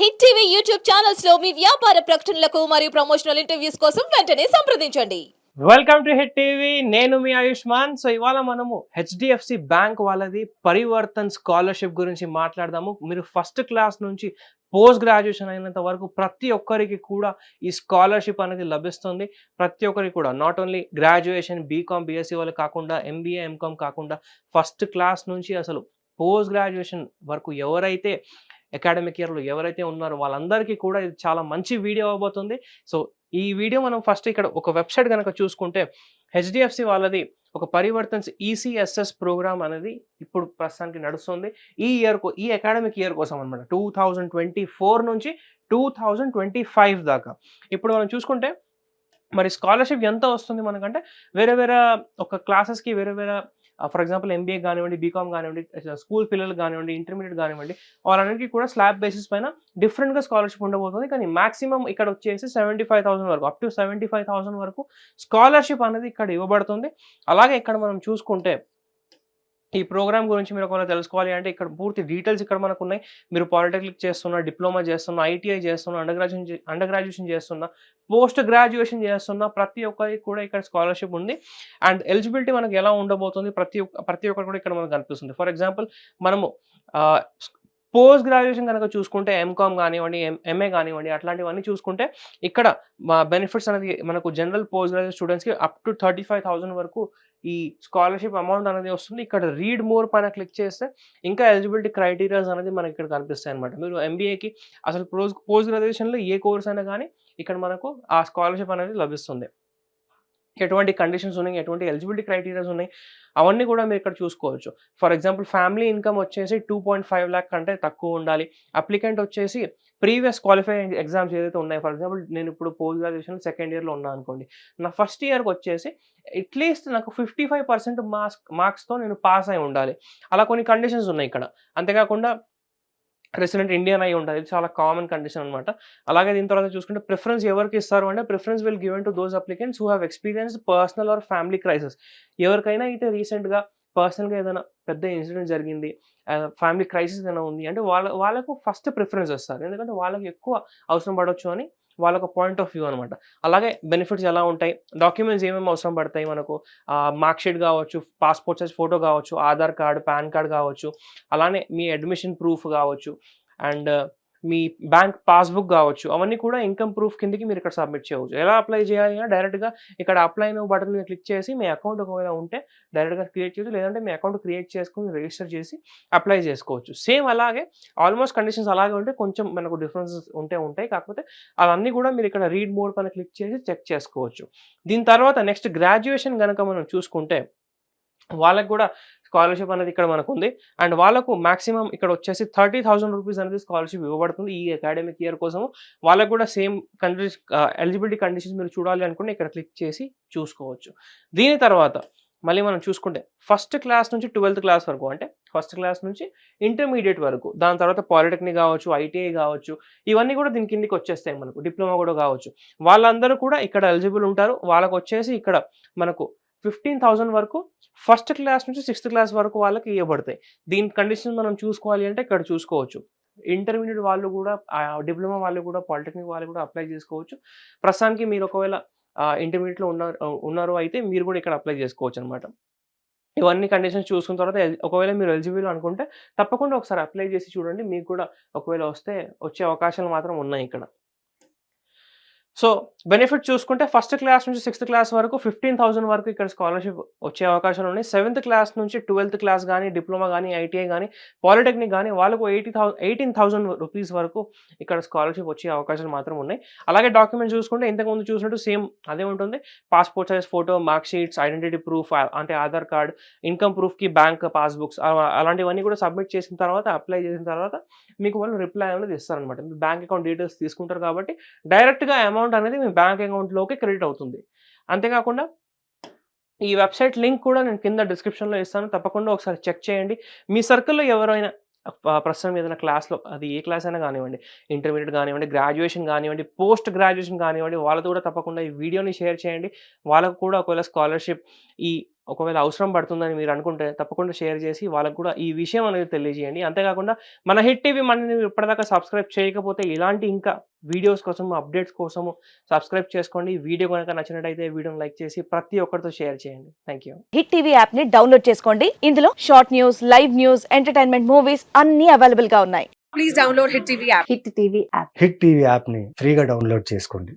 Hit TV YouTube ఛానల్స్లో మీ వ్యాపార ప్రకటనలకు మరియు ప్రమోషనల్ ఇంటర్వ్యూస్ కోసం వెంటనే సంప్రదించండి. Welcome to Hit TV. నేను మీ ఆయుష్మాన్. సో ఇవాళ మనము హెచ్డిఎఫ్సి బ్యాంక్ వాళ్ళది పరివర్తన్ స్కాలర్షిప్ గురించి మాట్లాడదాము. మీరు ఫస్ట్ క్లాస్ నుంచి పోస్ట్ గ్రాడ్యుయేషన్ అయినంత వరకు ప్రతి ఒక్కరికి కూడా ఈ స్కాలర్షిప్ అనేది లభిస్తుంది. ప్రతి ఒక్కరికి కూడా not only graduation BCom BSc వాళ్ళు కాకుండా ఎంబీఏ ఎంకామ్ కాకుండా ఫస్ట్ క్లాస్ నుంచి అసలు పోస్ట్ గ్రాడ్యుయేషన్ వరకు ఎవరైతే అకాడమిక్ ఇయర్లో ఎవరైతే ఉన్నారో వాళ్ళందరికీ కూడా ఇది చాలా మంచి వీడియో అవబోతుంది సో ఈ వీడియో మనం ఫస్ట్ ఇక్కడ ఒక వెబ్సైట్ కనుక చూసుకుంటే హెచ్డిఎఫ్సి వాళ్ళది ఒక పరివర్తన్స్ ఈసీఎస్ఎస్ ప్రోగ్రామ్ అనేది ఇప్పుడు ప్రస్తుతానికి నడుస్తుంది. ఈ ఇయర్ ఈ అకాడమిక్ ఇయర్ కోసం అనమాట టూ థౌజండ్ ట్వంటీ ఫోర్ నుంచి టూ థౌజండ్ ట్వంటీ ఫైవ్ దాకా. ఇప్పుడు మనం చూసుకుంటే మరి స్కాలర్షిప్ ఎంత వస్తుంది మనకంటే వేరే వేరే ఒక క్లాసెస్కి వేరే వేరే ఫర్ ఎగ్జాంపుల్ ఎంబీఏ కానివ్వండి బీకామ్ కానివ్వండి స్కూల్ పిల్లలు కానివ్వండి ఇంటర్మీడియట్ కానివ్వండి వాళ్ళందరికీ కూడా స్లాబ్ బేసిస్ పైన డిఫరెంట్గా స్కాలర్షిప్ ఉండబోతుంది. కానీ మాక్సిమం ఇక్కడ వచ్చేసి సెవెంటీ ఫైవ్ థౌసండ్ వరకు up to seventy five thousand వరకు స్కాలర్షిప్ అనేది ఇక్కడ ఇవ్వబడుతుంది. అలాగే ఇక్కడ మనం చూసుకుంటే ఈ ప్రోగ్రామ్ గురించి మీరు ఒకవేళ తెలుసుకోవాలి అంటే ఇక్కడ పూర్తి డీటెయిల్స్ ఇక్కడ మనకు ఉన్నాయి మీరు పాలిటెక్నిక్ చేస్తున్నా డిప్లొమా చేస్తున్నా ఐటీఐ చేస్తున్నా అండర్ గ్రాడ్యుయేషన్ అండర్ గ్రాడ్యుయేషన్ చేస్తున్నా పోస్ట్ గ్రాడ్యుయేషన్ చేస్తున్న ప్రతి ఒక్కరికి కూడా ఇక్కడ స్కాలర్షిప్ ఉంది. అండ్ ఎలిజిబిలిటీ మనకి ఎలా ఉండబోతుంది? ప్రతి ఒక్క ప్రతి ఒక్కరు కూడా ఇక్కడ మనకు కనిపిస్తుంది. ఫర్ ఎగ్జాంపుల్ మనము పోస్ట్ గ్రాడ్యుయేషన్ కనుక చూసుకుంటే ఎంకామ్ కానివ్వండి ఎంఏ కానివ్వండి అట్లాంటివన్నీ చూసుకుంటే ఇక్కడ మా బెనిఫిట్స్ అనేది మనకు జనరల్ పోస్ట్ గ్రాడ్యుయేట్ స్టూడెంట్స్కి up to thirty five thousand వరకు ఈ స్కాలర్షిప్ అమౌంట్ అనేది వస్తుంది. ఇక్కడ రీడ్ మోర్ పైన క్లిక్ చేస్తే ఇంకా ఎలిజిబిలిటీ క్రైటీరియాస్ అనేది మనకి ఇక్కడ కనిపిస్తాయి అనమాట మీరు ఎంబీఏకి అసలు పోస్ట్ పోస్ట్ గ్రాడ్యుయేషన్లో ఏ కోర్స్ అయినా కానీ ఇక్కడ మనకు ఆ స్కాలర్షిప్ అనేది లభిస్తుంది. ఎటువంటి కండిషన్స్ ఉన్నాయి ఎటువంటి ఎలిజిబిలిటీ క్రైటీరియాస్ ఉన్నాయి అవన్నీ కూడా మీరు ఇక్కడ చూసుకోవచ్చు. ఫర్ ఎగ్జాంపుల్ ఫ్యామిలీ ఇన్కమ్ వచ్చేసి టూ పాయింట్ ఫైవ్ ల్యాక్ కంటే తక్కువ ఉండాలి. అప్లికెంట్ వచ్చేసి ప్రీవియస్ క్వాలిఫై ఎగ్జామ్స్ ఏదైతే ఉన్నాయో ఫర్ ఎగ్జాంపుల్ నేను ఇప్పుడు పోస్ట్ గ్రాడ్యుయేషన్ సెకండ్ ఇయర్లో ఉన్నాను అనుకోండి నా ఫస్ట్ ఇయర్కి వచ్చేసి అట్లీస్ట్ నాకు ఫిఫ్టీ ఫైవ్ పర్సెంట్ మార్క్స్ మార్క్స్తో నేను పాస్ అయి ఉండాలి. అలా కొన్ని కండిషన్స్ ఉన్నాయి ఇక్కడ. అంతేకాకుండా రెసిడెంట్ ఇండియన్ అయి ఉంటుంది చాలా కామన్ కండిషన్ అనమాట అలాగే దీని తర్వాత చూసుకుంటే ప్రిఫరెన్స్ ఎవరికి ఇస్తారు అంటే preference will given to those applicants who have experience personal or family crisis. ఎవరికైనా అయితే రీసెంట్గా పర్సనల్గా ఏదైనా పెద్ద ఇన్సిడెంట్ జరిగింది ఫ్యామిలీ క్రైసిస్ ఏదైనా ఉంది అంటే వాళ్ళ వాళ్ళకు ఫస్ట్ ప్రిఫరెన్స్ వస్తారు ఎందుకంటే వాళ్ళకి ఎక్కువ అవసరం పడవచ్చు అని వాళ్ళకు పాయింట్ ఆఫ్ వ్యూ అనమాట. అలాగే బెనిఫిట్స్ ఎలా ఉంటాయి? డాక్యుమెంట్స్ ఏమేమి అవసరం పడతాయి మనకు? మార్క్ షీట్ కావచ్చు పాస్పోర్ట్ సైజ్ ఫోటో కావచ్చు ఆధార్ కార్డు పాన్ కార్డ్ కావచ్చు అలానే మీ అడ్మిషన్ ప్రూఫ్ కావచ్చు అండ్ మీ బ్యాంక్ పాస్బుక్ కావచ్చు అవన్నీ కూడా ఇన్కమ్ ప్రూఫ్ కిందకి మీరు ఇక్కడ సబ్మిట్ చేయవచ్చు. ఎలా అప్లై చేయాలి అంటే డైరెక్ట్గా ఇక్కడ అప్లై బటన్ మీద క్లిక్ చేసి మీ అకౌంట్ ఒకవేళ ఉంటే డైరెక్ట్గా క్రియేట్ చేయొచ్చు లేదంటే మీ అకౌంట్ క్రియేట్ చేసుకుని రిజిస్టర్ చేసి అప్లై చేసుకోవచ్చు. సేమ్ అలాగే ఆల్మోస్ట్ కండిషన్స్ అలాగే ఉంటే కొంచెం మనకు డిఫరెన్సెస్ ఉంటే ఉంటాయి కాకపోతే అవన్నీ కూడా మీరు ఇక్కడ రీడ్ మోడ్ పైన క్లిక్ చేసి చెక్ చేసుకోవచ్చు. దీని తర్వాత నెక్స్ట్ గ్రాడ్యుయేషన్ కనుక మనం చూసుకుంటే వాళ్ళకి కూడా స్కాలర్షిప్ అనేది ఇక్కడ మనకు ఉంది అండ్ వాళ్ళకు మాక్సిమం ఇక్కడ వచ్చేసి థర్టీ థౌసండ్ రూపీస్ అనేది స్కాలర్షిప్ ఇవ్వబడుతుంది ఈ అకాడమిక్ ఇయర్ కోసం వాళ్ళకు కూడా సేమ్ కండిషన్ ఎలిజిబిలిటీ కండిషన్స్ మీరు చూడాలి అనుకుంటే ఇక్కడ క్లిక్ చేసి చూసుకోవచ్చు. దీని తర్వాత మళ్ళీ మనం చూసుకుంటే ఫస్ట్ క్లాస్ నుంచి ట్వెల్త్ క్లాస్ వరకు అంటే ఫస్ట్ క్లాస్ నుంచి ఇంటర్మీడియట్ వరకు దాని తర్వాత పాలిటెక్నిక్ కావచ్చు ఐటీఐ కావచ్చు ఇవన్నీ కూడా దీని కిందికి వచ్చేస్తాయి మనకు. డిప్లొమా కూడా కావచ్చు. వాళ్ళందరూ కూడా ఇక్కడ ఎలిజిబుల్ ఉంటారు. వాళ్ళకు వచ్చేసి ఇక్కడ మనకు ఫిఫ్టీన్ థౌసండ్ వరకు ఫస్ట్ క్లాస్ నుంచి సిక్స్త్ క్లాస్ వరకు వాళ్ళకి ఇవ్వబడతాయి దీని కండిషన్ మనం చూసుకోవాలి అంటే ఇక్కడ చూసుకోవచ్చు. ఇంటర్మీడియట్ వాళ్ళు కూడా డిప్లొమా వాళ్ళు కూడా పాలిటెక్నిక్ వాళ్ళు కూడా అప్లై చేసుకోవచ్చు. ప్రస్తుతానికి మీరు ఒకవేళ ఇంటర్మీడియట్లో ఉన్నారు ఉన్నారు అయితే మీరు కూడా ఇక్కడ అప్లై చేసుకోవచ్చు అనమాట ఇవన్నీ కండిషన్స్ చూసుకున్న తర్వాత ఒకవేళ మీరు ఎలిజిబుల్ అనుకుంటే తప్పకుండా ఒకసారి అప్లై చేసి చూడండి. మీకు కూడా ఒకవేళ వస్తే వచ్చే అవకాశాలు మాత్రం ఉన్నాయి ఇక్కడ. సో బెనిఫిట్ చూసుకుంటే ఫస్ట్ క్లాస్ నుంచి సిక్స్త్ క్లాస్ వరకు ఫిఫ్టీన్ థౌసండ్ వరకు ఇక్కడ స్కాలర్షిప్ వచ్చే అవకాశాలు ఉన్నాయి. సెవెంత్ క్లాస్ నుంచి ట్వెల్త్ క్లాస్ కానీ డిప్లొమా కానీ ఐటీఐ కానీ పాలిటెక్నిక్ కానీ వాళ్ళకు eighty thou eighteen thousand rupees వరకు ఇక్కడ స్కాలర్షిప్ వచ్చే అవకాశాలు మాత్రం ఉన్నాయి. అలాగే డాక్యుమెంట్స్ చూసుకుంటే ఇంతకుముందు చూసినట్టు సేమ్ అదే ఉంటుంది. Passport size photo mark sheets identity proof అంటే ఆధార్ కార్డ్ ఇన్కమ్ ప్రూఫ్కి బ్యాంక్ పాస్బుక్స్ అలాంటివన్నీ కూడా సబ్మిట్ చేసిన తర్వాత అప్లై చేసిన తర్వాత మీకు వాళ్ళు రిప్లై అనేది ఇస్తారనమాట మీ బ్యాంక్ అకౌంట్ డీటెయిల్స్ తీసుకుంటారు కాబట్టి డైరెక్ట్గా అమౌంట్ అనేది మీ బ్యాంక్ అకౌంట్లోకి క్రెడిట్ అవుతుంది. అంతేకాకుండా ఈ వెబ్సైట్ లింక్ కూడా నేను కింద డిస్క్రిప్షన్లో ఇస్తాను. తప్పకుండా ఒకసారి చెక్ చేయండి. మీ సర్కిల్లో ఎవరైనా ప్రస్తుతం ఏదైనా క్లాస్లో అది ఏ క్లాస్ అయినా కానివ్వండి ఇంటర్మీడియట్ కానివ్వండి గ్రాడ్యుయేషన్ కానివ్వండి పోస్ట్ గ్రాడ్యుయేషన్ కానివ్వండి వాళ్ళతో కూడా తప్పకుండా ఈ వీడియోని షేర్ చేయండి. వాళ్ళకు కూడా ఒకవేళ స్కాలర్షిప్ ఈ ఒకవేళ అవసరం పడుతుందని మీరు అనుకుంటే తప్పకుండా షేర్ చేసి వాళ్ళకి కూడా ఈ విషయం అనేది తెలియజేయండి. అంతేకాకుండా మన హిట్ టీవీ మనని ఇప్పటిదాకా సబ్స్క్రైబ్ చేయకపోతే ఇలాంటి ఇంకా వీడియోస్ కోసం అప్డేట్స్ కోసము సబ్స్క్రైబ్ చేసుకోండి. ఈ వీడియో కనుక నచ్చినట్టయితే వీడియోని లైక్ చేసి ప్రతి ఒక్కరితో షేర్ చేయండి. Thank you. హిట్ టీవీ యాప్ని డౌన్లోడ్ చేసుకోండి. ఇందులో short news live news entertainment movies అన్ని అవైలబుల్గా ఉన్నాయి. please download Hit TV app. Hit TV app. Hit TV యాప్ని ఫ్రీగా డౌన్లోడ్ చేసుకోండి.